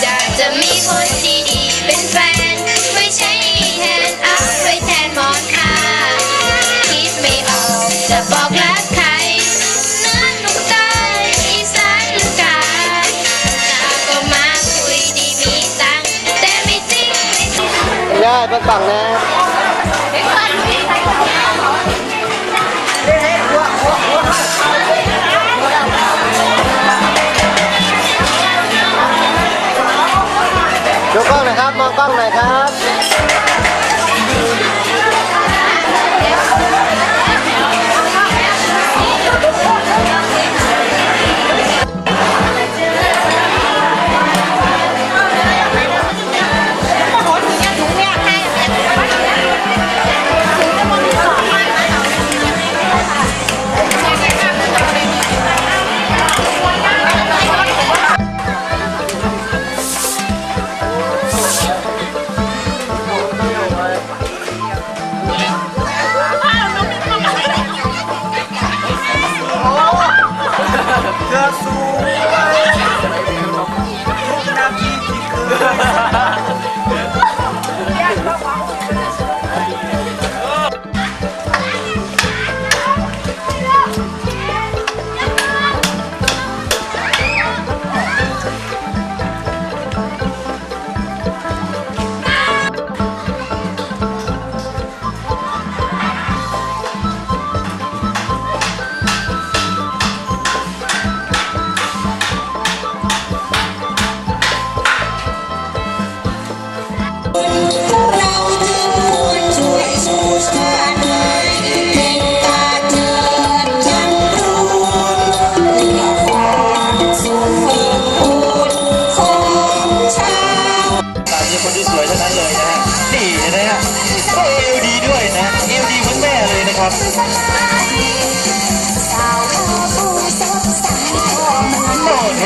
Dr. Meatball City. ังนะดูกล้องหน่อยครับ มองกล้องหน่อยครับ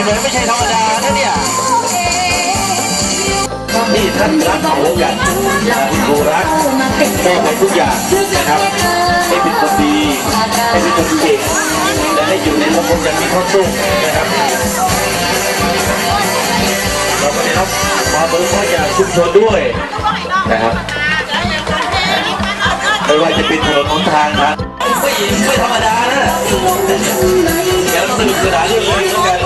เฉยไม่ใช่ธรรมดานเนี่ยที่ท่านรักเขาอย่างคุณครูรักมอบในทุกอย่างนะครับให้เป็นคนดีให้เป็นคนเก่งและให้อยู่ในสังคมอย่างมีความสุขนะครับเราก็ได้รับมาเรู้ว่าจากชุมชนด้วยนะครับไม่ว่าจะเป็นถนนหนทางทา ไม่ธรรมดานะเดี๋ยวสนุกสนานเรื่องนี้กัน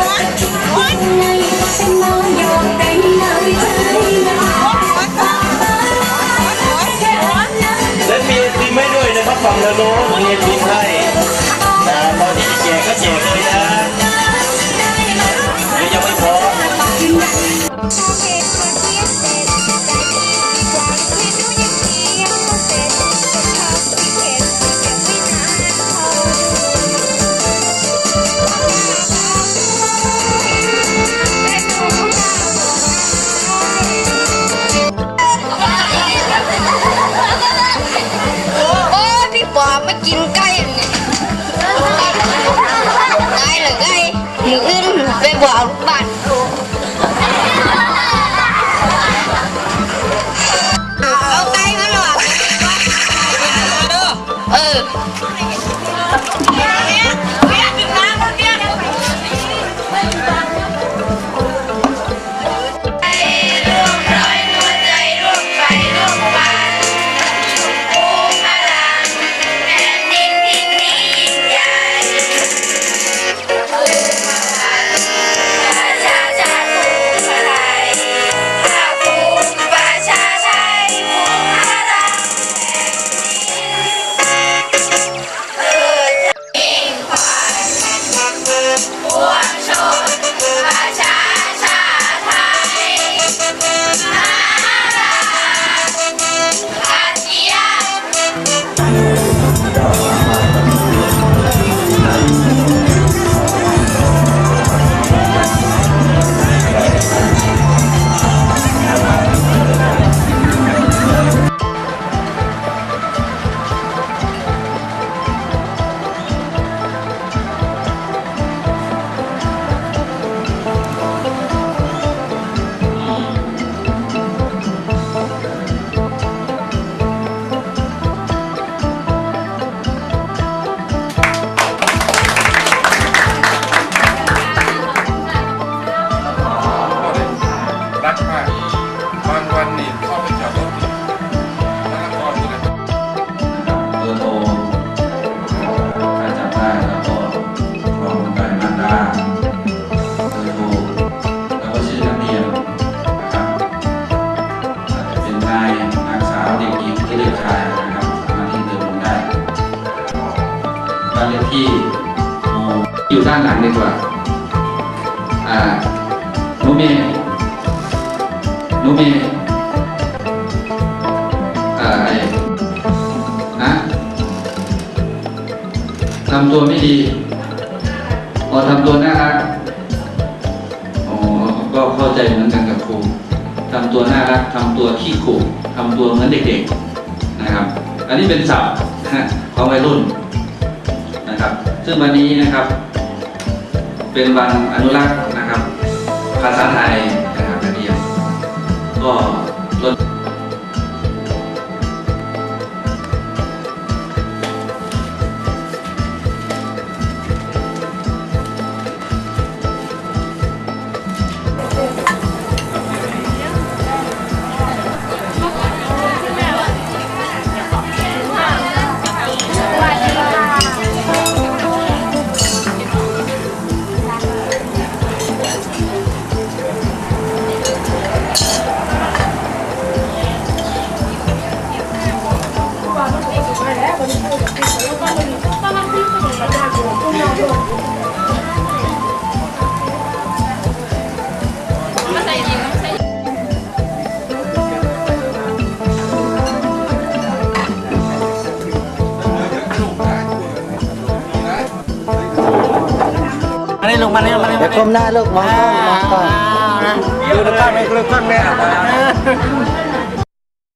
ล่นมีไอติมใด้วยนะครับฝั่งละโล ไม่กิานหลังดีกว่าอ่าโนเมโนเมอ่าไอ้นะทำตัวไม่ดีพอทำตัวน่ารักอ๋อก็เข้าใจเหมือนกันกับครูทำตัวน่ารักทำตัวขี้ขู่ทำตัวเหมือนเด็กๆนะครับ อันนี้เป็นศัพท์ของวัยรุ่นนะครับ ซึ่งวันนี้นะครับ เป็นวันอนุรักษ์นะครับ ภาษาไทยนะครับนักเรียนก็ลด มานี่ลูกมานี่มานี่เดี๋ยวก้มหน้าลูกมองกล้องมองกล้อง ดูดูกล้องเลยดูกล้องเลย